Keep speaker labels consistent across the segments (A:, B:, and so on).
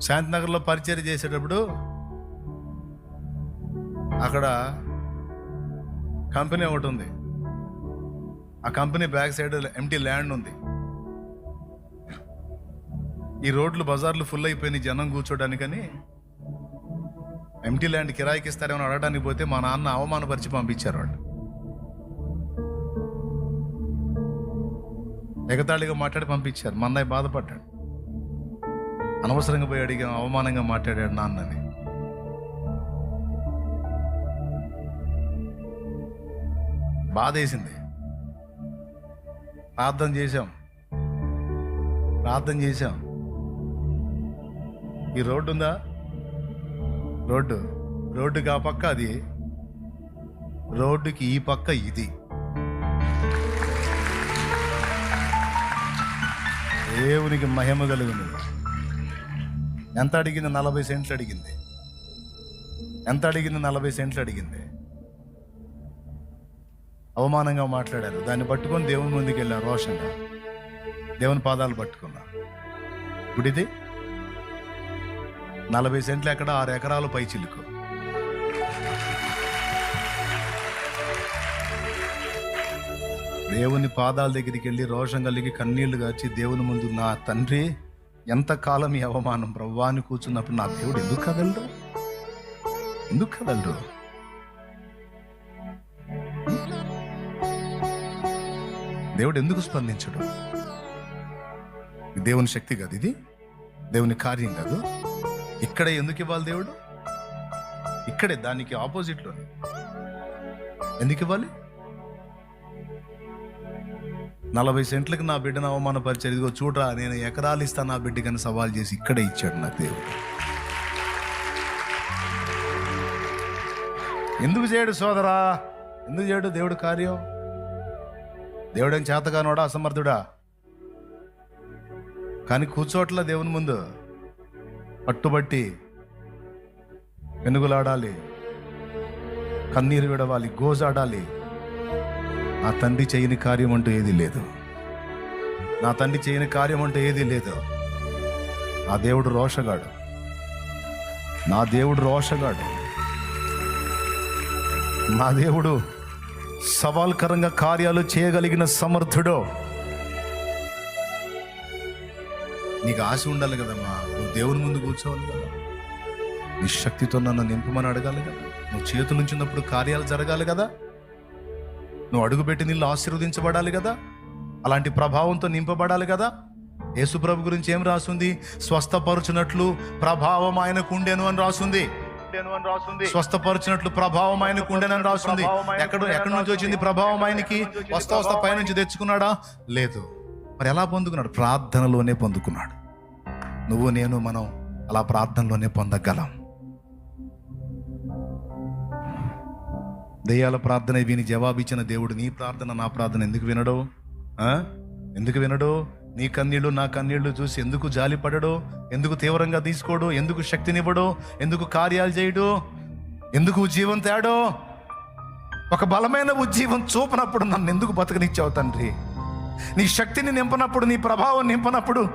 A: శాంతినగర్లో పరిచయం చేసేటప్పుడు అక్కడ కంపెనీ ఒకటి ఉంది. ఆ company back side empty land ఉంది. ఈ రోడ్లు బజార్లు ఫుల్ అయిపోయినాయి జనం కూర్చోడానికని. ఎంటీ ల్యాండ్ కిరాయికి ఇస్తారేమని అడగడానికి పోతే మా నాన్న అవమానపరిచి పంపించారు వాళ్ళు. ఎగతాళిగా మాట్లాడి పంపించారు. మా అన్నయ్య బాధపడ్డాడు. అనవసరంగా పోయి అడిగాం అవమానంగా మాట్లాడాడు నాన్నని. బాధేసింది. ప్రార్థన చేశాం. ప్రార్థన చేశాం. ఈ రోడ్డు ఉందా? రోడ్డు. రోడ్డుకి ఆ పక్క అది. రోడ్డుకి ఈ పక్క ఇది. దేవునికి మహిమ కలుగుతుంది ఎంత అడిగింది నలభై సెంట్లు అడిగింది. ఎంత అడిగింది నలభై సెంట్లు అడిగింది. అవమానంగా మాట్లాడారు. దాన్ని పట్టుకొని దేవుని ముందుకు వెళ్ళాను రోషంగా. దేవుని పాదాలు పట్టుకున్నా. ఇప్పుడు ఇది నలభై సెంట్లు ఎక్కడ? ఆరు ఎకరాలు పై చిలుకు. దేవుని పాదాల దగ్గరికి వెళ్ళి రోషం కలిగి కన్నీళ్ళు కాచి దేవుని ముందు నా తండ్రి ఎంతకాలం ఈ అవమానం? ప్రవ్వాన్ని కూర్చున్నప్పుడు నా దేవుడు ఎందుకు కదలరు ఎందుకు కదలరు దేవుడు ఎందుకు స్పందించడు? దేవుని శక్తి కాదు ఇది. దేవుని కార్యం కాదు. ఇక్కడే ఎందుకు ఇవ్వాలి దేవుడు? ఇక్కడే దానికి ఆపోజిట్లో ఎందుకు ఇవ్వాలి? నలభై సెంట్లకు నా బిడ్డను అవమానపరిచారు ఇదిగో చూడరా నేను ఎకరాలు ఇస్తా నా బిడ్డకని సవాల్ చేసి ఇక్కడే ఇచ్చాడు నాకు దేవుడు. ఎందుకు చేయడు సోదరా? ఎందుకు చేయడు దేవుడు కార్యం? దేవుడేం చేతగానోడా అసమర్థుడా? కానీ కూర్చోట్ల దేవుని ముందు. పట్టుబట్టి వెనుగులాడాలి కన్నీరు విడవాలి గోజాడాలి. నా తండ్రి చేయని కార్యం అంటూ ఏదీ లేదు. నా తండ్రి చేయని కార్యం అంటూ ఏదీ లేదు. నా దేవుడు రోషగాడు. నా దేవుడు రోషగాడు. నా దేవుడు సవాల్కరంగా కార్యాలు చేయగలిగిన సమర్థుడు. నీకు ఆశ ఉండాలి కదమ్మా. నువ్వు దేవుని ముందు కూర్చోవాలి కదా. నీ శక్తితో నన్ను నింపమని అడగాలి కదా. నువ్వు చేతులు ఉంచినప్పుడు కార్యాలు జరగాలి కదా. నువ్వు అడుగుపెట్టి నీళ్ళు ఆశీర్వదించబడాలి కదా? అలాంటి ప్రభావంతో నింపబడాలి కదా? యేసుప్రభు గురించి ఏం రాసుంది? స్వస్థపరుచునట్లు ప్రభావం ఆయనకు ఉండేను అని రాసుంది. స్వస్థపరచినట్లు ప్రభావం ఆయనకు ఉండేనని రాస్తుంది ఎక్కడ ఎక్కడి నుంచి వచ్చింది ప్రభావం ఆయనకి? వస్తా వస్తా పైనుంచి తెచ్చుకున్నాడా? లేదు. మరి ఎలా పొందుకున్నాడు? ప్రార్థనలోనే పొందుకున్నాడు. నువ్వు నేను మనం అలా ప్రార్థనలోనే పొందగలం. దెయ్యాల ప్రార్థన విని జవాబిచ్చిన దేవుడు నీ ప్రార్థన నా ప్రార్థన ఎందుకు వినడు? ఎందుకు వినడు? నీ కన్నీళ్ళు నా కన్నీళ్ళు చూసి ఎందుకు జాలి పడడు ఎందుకు తీవ్రంగా తీసుకోడు? ఎందుకు శక్తినివ్వడు? ఎందుకు కార్యాలు చేయడు? ఎందుకు ఉజ్జీవం తేడు? ఒక బలమైన ఉజ్జీవం చూపనప్పుడు నన్ను ఎందుకు బతకనిచ్చావు తండ్రి? నీ శక్తిని నింపనప్పుడు నీ ప్రభావం నింపనప్పుడు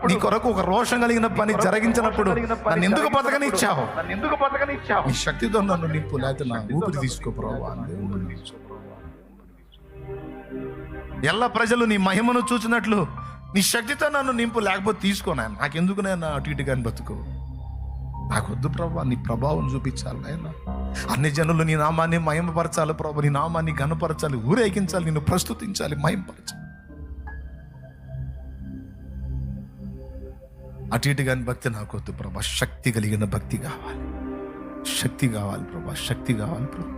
A: నీ కొరకు ఒక రోషం కలిగిన పని జరిగించినప్పుడు నన్ను ఎందుకు బతకనిచ్చావు?
B: ఎందుకు బతకనిచ్చావు?
A: నీ శక్తితో నన్ను నింపు లేకపోతే నా ఊపిరి తీసుకో ఎల్ల ప్రజలు నీ మహిమను చూచినట్లు నీ శక్తితో నన్ను నింపు లేకపోతే తీసుకోనా నాకెందుకు నేను అటు ఇటు కానీ బతుకు? నాకొద్దు ప్రభా నీ ప్రభావం చూపించాలి ఆయన అన్ని జనులు నీ నామాన్ని మహిమపరచాలి ప్రభా నీ నామాన్ని గనపరచాలి ఊరేగించాలి నిన్ను ప్రస్తుతించాలి మహిమపరచాలి. అటు ఇటు కాని భక్తి నాకొద్దు ప్రభా. శక్తి కలిగిన భక్తి కావాలి. శక్తి కావాలి ప్రభా. శక్తి కావాలి ప్రభా.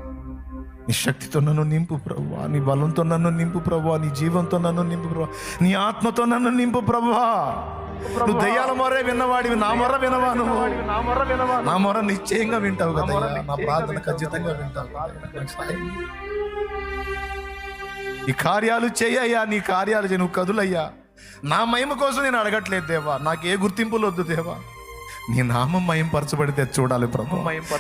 A: నీ శక్తితో నన్ను నింపు ప్రభా. నీ బలంతో నన్ను నింపు ప్రభా. నీ జీవంతో నన్ను నింపు ప్రభా. నీ ఆత్మతో నన్ను నింపు ప్రభా. నువ్వు దయ్యాల మొరే విన్నవాడివి. నా మొర వినవా నువ్వు?
B: నా మొర్ర
A: మొర నిశ్చయంగా వింటావు కదా నా ప్రార్థన ఖచ్చితంగా వింటావు. ఈ కార్యాలు చేయయ్యా నీ కార్యాలు చేయి. నువ్వు కదులయ్యా. నా మహిమ కోసం నేను అడగట్లేదు దేవా. నాకు ఏ గుర్తింపులు వద్దు దేవా. నీ నామం మహింపరచబడితే అది చూడాలి ప్రభు.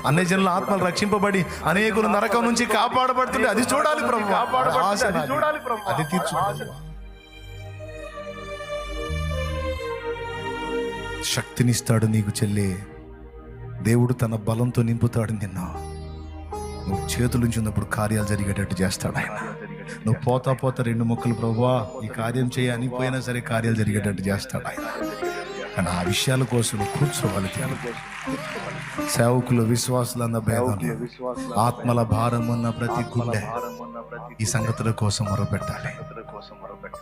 A: అన్ని జనుల ఆత్మలు రక్షింపబడి అనేకులు నరకం నుంచి కాపాడబడుతుంటే అది చూడాలి ప్రభు.
B: అది
A: తీర్చు. శక్తినిస్తాడు నీకు చెల్లి. దేవుడు తన బలంతో నింపుతాడు నిన్ను. నువ్వు చేతులుంచి ఉన్నప్పుడు కార్యాలు జరిగేటట్టు చేస్తాడు ఆయన. నువ్వు పోతా పోతా రెండు మొక్కలు ప్రభువా ఈ కార్యం చేయ అని పోయినా సరే కార్యాలు జరిగేటట్టు చేస్తాడు ఆయన. కానీ ఆ విషయాల కోసం కూర్చోవాలి. సేవకులు విశ్వాసులు అన్న భేదం. ఆత్మల భారం ఉన్న ప్రతి గుండె ఈ సంగతుల కోసం మొరపెట్టాలి.